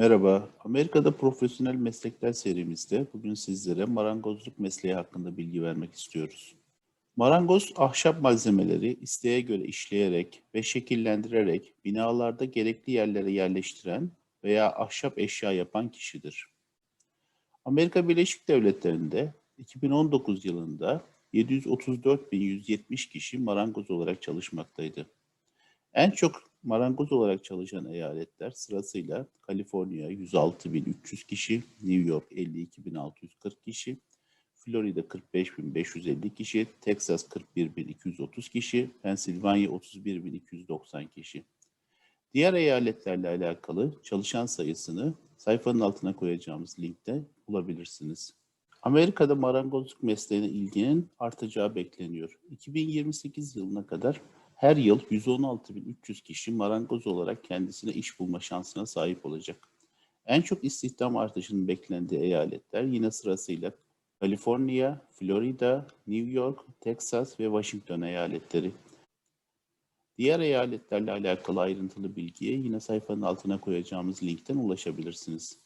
Merhaba, Amerika'da Profesyonel Meslekler serimizde bugün sizlere marangozluk mesleği hakkında bilgi vermek istiyoruz. Marangoz, ahşap malzemeleri isteğe göre işleyerek ve şekillendirerek binalarda gerekli yerlere yerleştiren veya ahşap eşya yapan kişidir. Amerika Birleşik Devletleri'nde 2019 yılında 734.170 kişi marangoz olarak çalışmaktaydı. En çok marangoz olarak çalışan eyaletler sırasıyla Kaliforniya 106.300 kişi, New York 52.640 kişi, Florida 45.550 kişi, Texas 41.230 kişi, Pensilvanya 31.290 kişi. Diğer eyaletlerle alakalı çalışan sayısını sayfanın altına koyacağımız linkte bulabilirsiniz. Amerika'da marangozluk mesleğine ilginin artacağı bekleniyor. 2028 yılına kadar her yıl 116.300 kişi marangoz olarak kendisine iş bulma şansına sahip olacak. En çok istihdam artışının beklendiği eyaletler yine sırasıyla Kaliforniya, Florida, New York, Texas ve Washington eyaletleri. Diğer eyaletlerle alakalı ayrıntılı bilgiye yine sayfanın altına koyacağımız linkten ulaşabilirsiniz.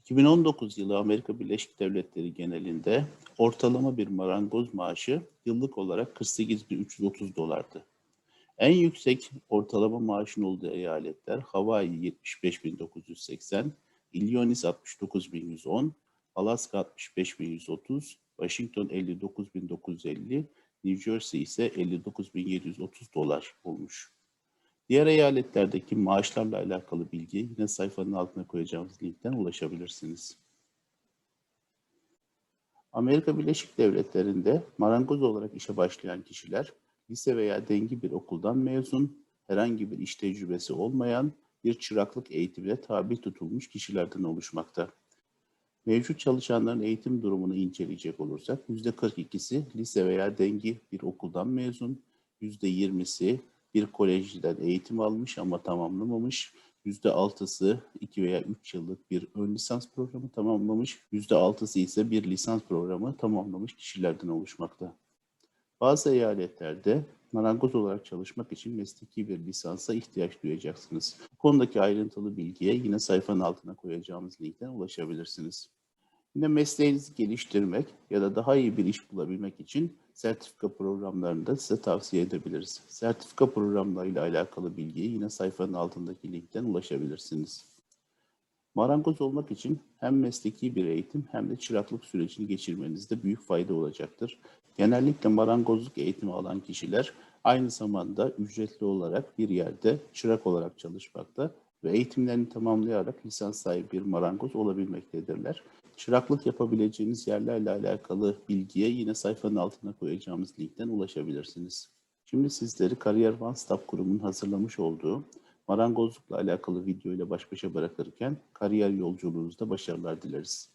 2019 yılı Amerika Birleşik Devletleri genelinde ortalama bir marangoz maaşı yıllık olarak 48.330 dolardı. En yüksek ortalama maaşın olduğu eyaletler Hawaii 75.980, Illinois 69.110, Alaska 65.130, Washington 59.950, New Jersey ise 59.730 dolar olmuş. Diğer eyaletlerdeki maaşlarla alakalı bilgiye yine sayfanın altına koyacağımız linkten ulaşabilirsiniz. Amerika Birleşik Devletleri'nde marangoz olarak işe başlayan kişiler lise veya dengi bir okuldan mezun, herhangi bir iş tecrübesi olmayan bir çıraklık eğitimine tabi tutulmuş kişilerden oluşmakta. Mevcut çalışanların eğitim durumunu inceleyecek olursak %42'si lise veya dengi bir okuldan mezun, %20'si bir kolejden eğitim almış ama tamamlamamış, %6'sı 2 veya 3 yıllık bir ön lisans programı tamamlamış, %6'sı ise bir lisans programı tamamlamış kişilerden oluşmakta. Bazı eyaletlerde marangoz olarak çalışmak için mesleki bir lisansa ihtiyaç duyacaksınız. Bu konudaki ayrıntılı bilgiye yine sayfanın altına koyacağımız linkten ulaşabilirsiniz. Yine mesleğinizi geliştirmek ya da daha iyi bir iş bulabilmek için sertifika programlarını da size tavsiye edebiliriz. Sertifika programlarıyla alakalı bilgiye yine sayfanın altındaki linkten ulaşabilirsiniz. Marangoz olmak için hem mesleki bir eğitim hem de çıraklık sürecini geçirmenizde büyük fayda olacaktır. Genellikle marangozluk eğitimi alan kişiler aynı zamanda ücretli olarak bir yerde çırak olarak çalışmakta ve eğitimlerini tamamlayarak lisans sahibi bir marangoz olabilmektedirler. Çıraklık yapabileceğiniz yerlerle alakalı bilgiye yine sayfanın altına koyacağımız linkten ulaşabilirsiniz. Şimdi sizleri Kariyer One Stop kurumunun hazırlamış olduğu marangozlukla alakalı baş başa bırakırken kariyer yolculuğunuzda başarılar dileriz.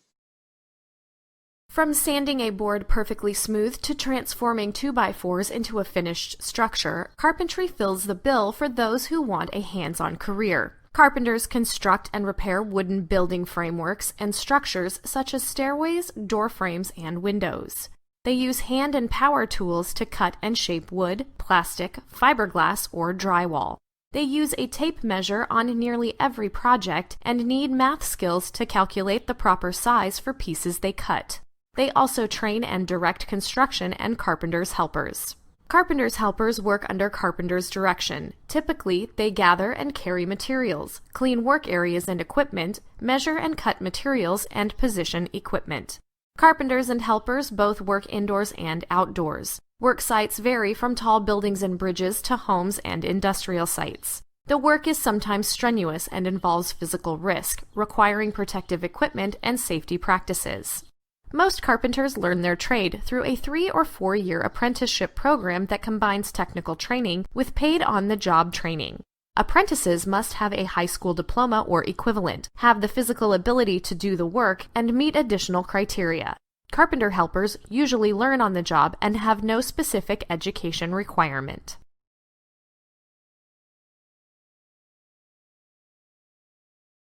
From sanding a board perfectly smooth to transforming 2x4s into a finished structure, carpentry fills the bill for those who want a hands on career. Carpenters construct and repair wooden building frameworks and structures such as stairways, door frames, and windows. They use hand and power tools to cut and shape wood, plastic, fiberglass, or drywall. They use a tape measure on nearly every project and need math skills to calculate the proper size for pieces they cut. They also train and direct construction and carpenter's helpers. Carpenter's helpers work under carpenter's direction. Typically, they gather and carry materials, clean work areas and equipment, measure and cut materials, and position equipment. Carpenters and helpers both work indoors and outdoors. Work sites vary from tall buildings and bridges to homes and industrial sites. The work is sometimes strenuous and involves physical risk, requiring protective equipment and safety practices. Most carpenters learn their trade through a three or four year apprenticeship program that combines technical training with paid on the job training. Apprentices must have a high school diploma or equivalent, have the physical ability to do the work, and meet additional criteria. Carpenter helpers usually learn on the job and have no specific education requirement.